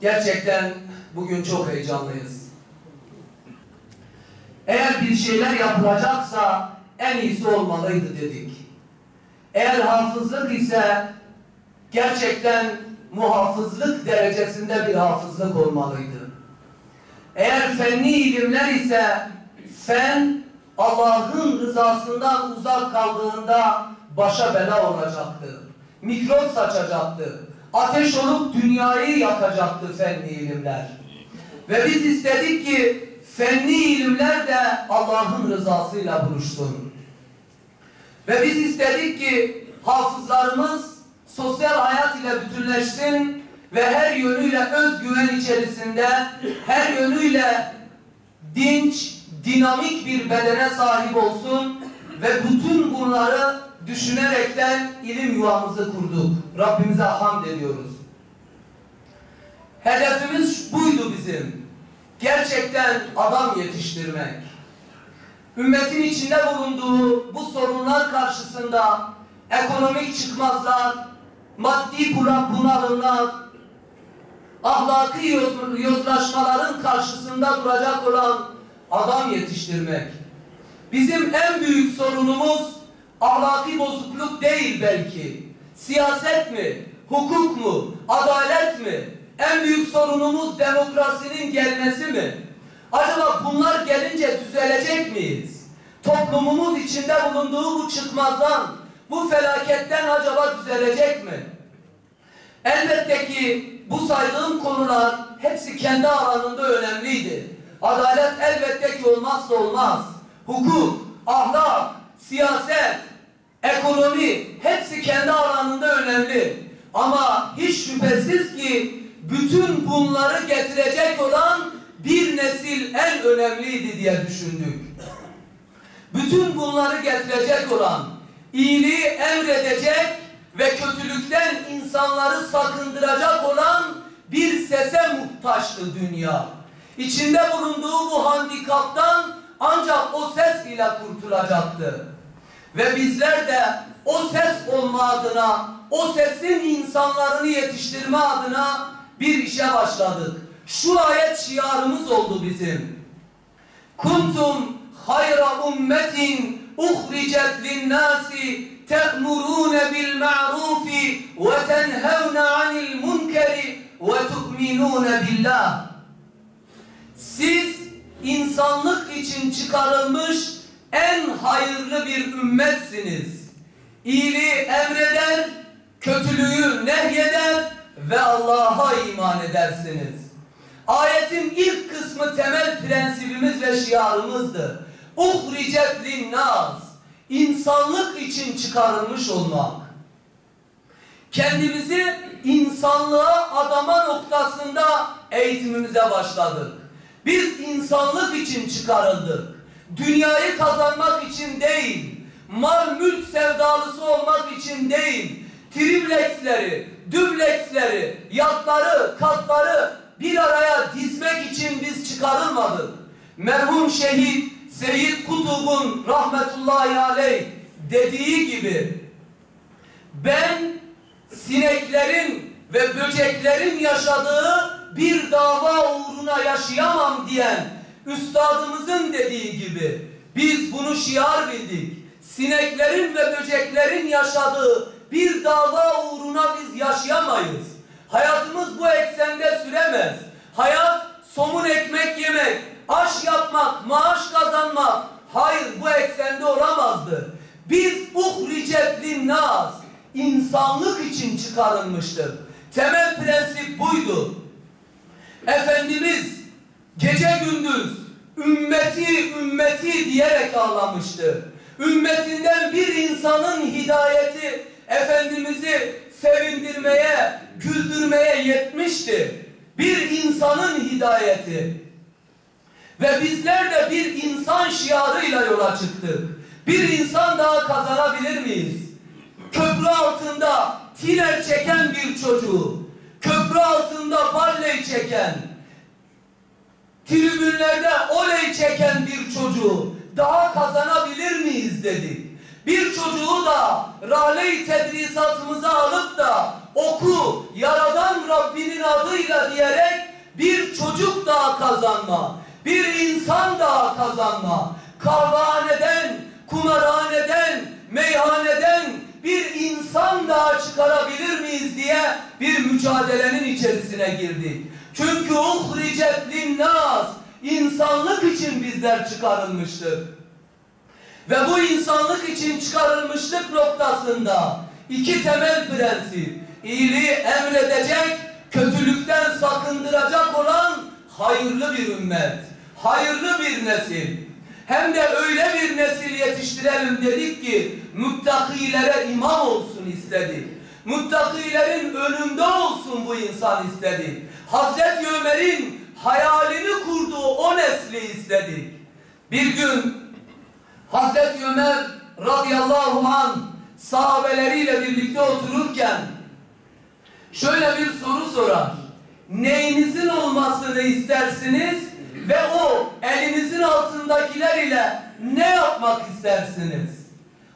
Gerçekten bugün çok heyecanlıyız. Eğer bir şeyler yapılacaksa en iyisi olmalıydı dedik. Eğer hafızlık ise gerçekten muhafızlık derecesinde bir hafızlık olmalıydı. Eğer fenni ilimler ise fen Allah'ın rızasından uzak kaldığında başa bela olacaktı. Mikrop saçacaktı. Ateş olup dünyayı yakacaktı fenni ilimler. Ve biz istedik ki fenni ilimler de Allah'ın rızasıyla buluşsun. Ve biz istedik ki hafızlarımız sosyal hayat ile bütünleşsin ve her yönüyle özgüven içerisinde, her yönüyle dinç, dinamik bir bedene sahip olsun ve bütün bunları düşünerekten ilim yuvamızı kurduk. Rabbimize hamd ediyoruz. Hedefimiz buydu bizim. Gerçekten adam yetiştirmek. Ümmetin içinde bulunduğu bu sorunlar karşısında ekonomik çıkmazlar, maddi bunalımlar, ahlaki yozlaşmaların karşısında duracak olan adam yetiştirmek. Bizim en büyük sorunumuz ahlaki bozukluk değil belki. Siyaset mi? Hukuk mu? Adalet mi? En büyük sorunumuz demokrasinin gelmesi mi? Acaba bunlar gelince düzelecek miyiz? Toplumumuz içinde bulunduğu bu çıkmazdan, bu felaketten acaba düzelecek mi? Elbette ki bu saydığım konular hepsi kendi alanında önemliydi. Adalet elbette ki olmazsa olmaz. Hukuk, ahlak, siyaset, ekonomi hepsi kendi alanında önemli. Ama hiç şüphesiz ki bütün bunları getirecek olan bir nesil en önemliydi diye düşündük. Bütün bunları getirecek olan, iyiliği emredecek ve kötülükten insanları sakındıracak olan bir sese muhtaçtı dünya. İçinde bulunduğu bu handikaptan ancak o ses ile kurtulacaktı. Ve bizler de o ses olma adına, o sesin insanlarını yetiştirme adına bir işe başladık. Şu ayet şiarımız oldu bizim. Kuntum hayra ummetin uhricet linnâsi te'murûne bil ma'rufi ve tenhevne anil munkeri ve tu'minûne billah. Siz insanlık için çıkarılmış en hayırlı bir ümmetsiniz. İyiliği emreder, kötülüğü nehyeder ve Allah'a iman edersiniz. Ayetin ilk kısmı temel prensibimiz ve şiarımızdı. Uhricet linnâs. İnsanlık için çıkarılmış olmak. Kendimizi insanlığa adama noktasında eğitimimize başladık. Biz insanlık için çıkarıldık. Dünyayı kazanmak için değil, mal mülk sevdalısı olmak için değil, tripleksleri, dübleksleri, yatları, katları bir araya dizmek için biz çıkarılmadık. Merhum şehit Seyyid Kutub'un rahmetullahi aleyh dediği gibi ben sineklerin ve böceklerin yaşadığı bir dava uğruna yaşayamam diyen üstadımızın dediği gibi biz bunu şiar bildik. Sineklerin ve böceklerin yaşadığı bir dava uğruna biz yaşayamayız. Hayatımız bu eksende süremez. Hayat somun ekmek yemek, aş yapmak, maaş kazanmak. Hayır bu eksende olamazdı. Biz uhricet linnâs insanlık için çıkarılmıştır. Temel prensip buydu. Efendimiz gece gündüz ümmeti ümmeti diyerek ağlamıştı. Ümmetinden bir insanın hidayeti Efendimiz'i sevindirmeye, güldürmeye yetmişti. Bir insanın hidayeti. Ve bizler de bir insan şiarıyla yola çıktık. Bir insan daha kazanabilir miyiz? Köprü altında tiner çeken bir çocuğu, köprü altında balley çeken, tribünlerde oley çeken bir çocuğu daha kazanabilir miyiz dedik. Bir çocuğu da rale-i tedrisatımıza alıp da oku yaradan Rabbinin adıyla diyerek bir çocuk daha kazanma, bir insan daha kazanma, kahvehaneden, kumarhaneden, meyhaneden bir insan daha çıkarabilir miyiz diye bir mücadelenin içerisine girdik. Çünkü uhricet linnas insanlık için bizler çıkarılmıştık. Ve bu insanlık için çıkarılmışlık noktasında iki temel prensip, iyiliği emredecek, kötülükten sakındıracak olan hayırlı bir ümmet, hayırlı bir nesil. Hem de öyle bir nesil yetiştirelim dedik ki muttakilere imam olsun istedik. Muttakilerin önünde olsun bu insan istedik. Hazreti Ömer'in hayalini kurduğu o nesli istedik. Bir gün Hazreti Ömer radıyallahu an sahabeleriyle birlikte otururken şöyle bir soru sorar. Neyinizin olmasını istersiniz ve o elinizin altındakiler ile ne yapmak istersiniz?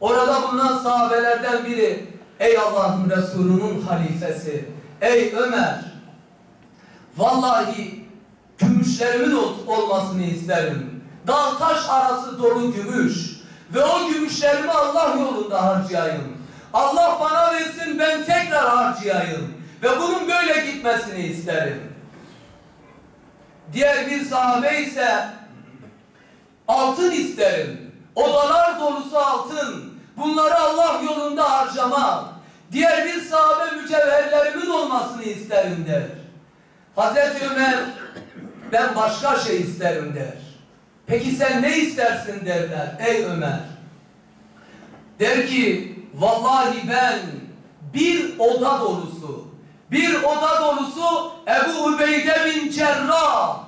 Orada bulunan sahabelerden biri ey Allah'ın Resulü'nün halifesi ey Ömer vallahi gümüşlerimin olmasını isterim. Dağ taş arası dolu gümüş ve o gümüşlerimi Allah yolunda harcayayım. Allah bana versin ben tekrar harcayayım ve bunun böyle gitmesini isterim. Diğer bir sahabe ise altın isterim. Odalar dolusu altın. Bunları Allah yolunda harcama. Diğer bir sahabe mücevherlerimin olmasını isterim der. Hazreti Ömer ben başka şey isterim der. Peki sen ne istersin derler ey Ömer. Der ki vallahi ben bir oda dolusu bir oda dolusu Ebu Ubeyde bin Cerrah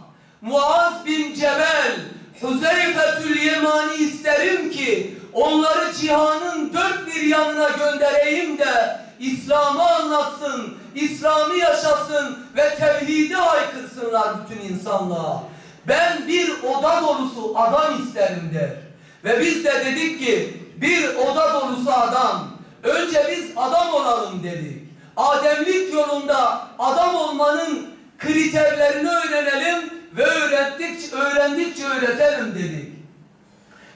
Muaz bin Cebel Huzeyfetül Yemani isterim ki onları cihanın dört bir yanına göndereyim de İslam'ı anlatsın, İslam'ı yaşasın ve tevhidi haykırsınlar bütün insanlığa. Ben bir oda dolusu adam isterim der. Ve biz de dedik ki bir oda dolusu adam. Önce biz adam olalım dedik. Ademlik yolunda adam olmanın kriterlerini öğrenelim ve öğrettikçe, öğrendikçe öğretelim dedik.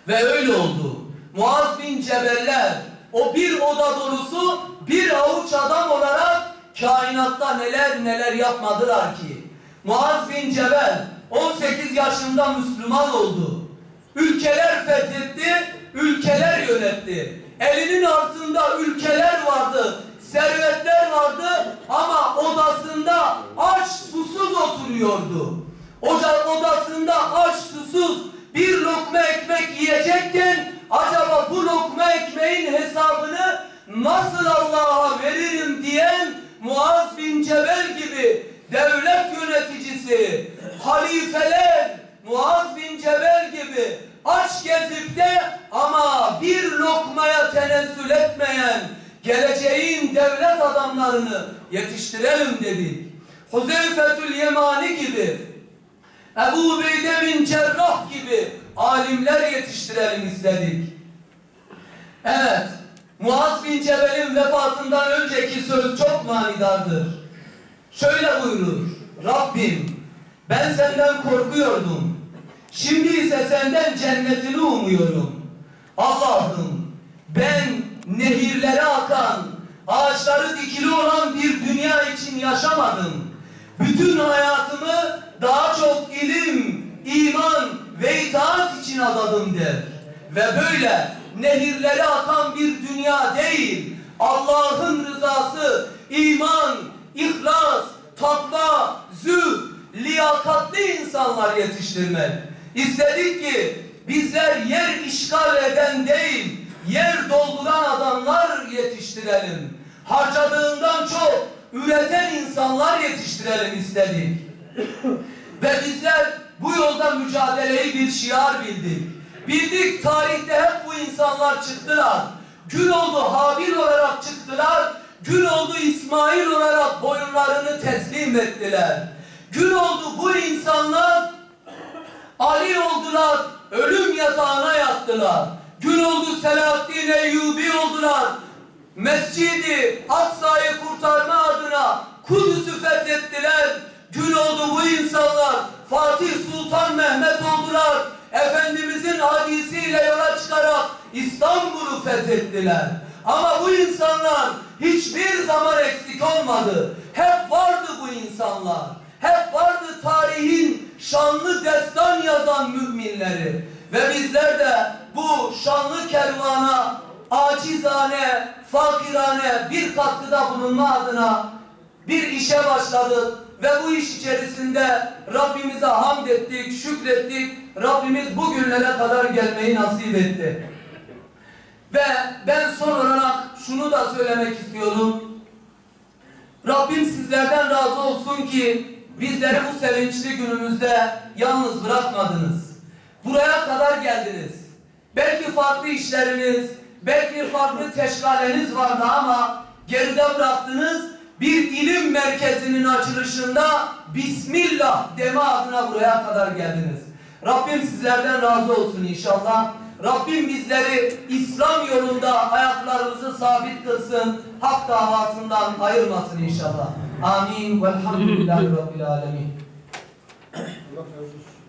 Ve öyle oldu. Muaz bin Cebeller o bir oda dolusu bir avuç adam olarak kainatta neler neler yapmadılar ki. Muaz bin Cebel 18 yaşında Müslüman oldu. Ülkeler fethetti, ülkeler yönetti. Elinin altında ülkeler vardı, servetler vardı ama odasında aç susuz oturuyordu. Oca odasında aç susuz bir lokma ekmek yiyecekken acaba bu lokma ekmeğin hesabını nasıl Allah'a veririm diyen Muaz bin Cebel gibi devlet yöneticisi, halifeler, Muaz bin Cebel gibi aç gezip de ama bir lokmaya tenezzül etmeyen geleceğin devlet adamlarını yetiştirelim dedik. Huzeyfetül Yemani gibi, Ebu Ubeyde bin Cerrah gibi alimler yetiştirelim istedik. Evet, Muaz bin Cebel'in vefatından önceki söz çok manidardır. Şöyle buyurur, Rabbim ben senden korkuyordum. Şimdi ise senden cennetini umuyorum. Allah'ım ben nehirlere akan, ağaçları dikili olan bir dünya için yaşamadım. Bütün hayatımı daha çok ilim, iman ve itaat için adadım der. Ve böyle nehirlere akan bir dünya değil, Allah'ın rızası, iman, ihlas, takva, züh, liyakatli insanlar yetiştirmek. İstedik ki bizler yer işgal eden değil, yer dolduran adamlar yetiştirelim. Harcadığından çok üreten insanlar yetiştirelim istedik. Ve bizler bu yolda mücadeleyi bir şiar bildik. Bildik tarihte hep bu insanlar çıktılar. Gün oldu Habil olarak çıktılar. Gün oldu İsmail olarak boyunlarını teslim ettiler. Gün oldu bu insanlar Ali oldular, ölüm yatağına yattılar. Gün oldu Selahaddin Eyyubi oldular. Mescidi Aksa'yı kurtarma adına Kudüs'ü fethettiler. Gün oldu bu insanlar Fatih Sultan Mehmet oldular. Efendimizin hadisiyle yola çıkarak İstanbul'u fethettiler. Ama bu insanlar hiçbir zaman eksik olmadı. Hep vardı bu insanlar. Hep vardı tarihin şanlı destan yazan müminleri. Ve bizler de bu şanlı kervana acizane, fakirane bir katkıda bulunma adına bir işe başladık ve bu iş içerisinde Rabbimize hamd ettik, şükrettik. Rabbimiz bugünlere kadar gelmeyi nasip etti. Ve ben son olarak şunu da söylemek istiyorum. Rabbim sizlerden razı olsun ki bizleri bu sevinçli günümüzde yalnız bırakmadınız. Buraya kadar geldiniz. Belki farklı işleriniz, belki farklı teşgaleniz vardı ama geride bıraktınız. Bir ilim merkezinin açılışında Bismillah deme adına buraya kadar geldiniz. Rabbim sizlerden razı olsun inşallah. Rabbim bizleri İslam yolunda ayaklarımızı sabit kılsın. Hak davasından ayırmasın inşallah. Amin. Velhamdülillahi Rabbil alemin. Allah razı olsun.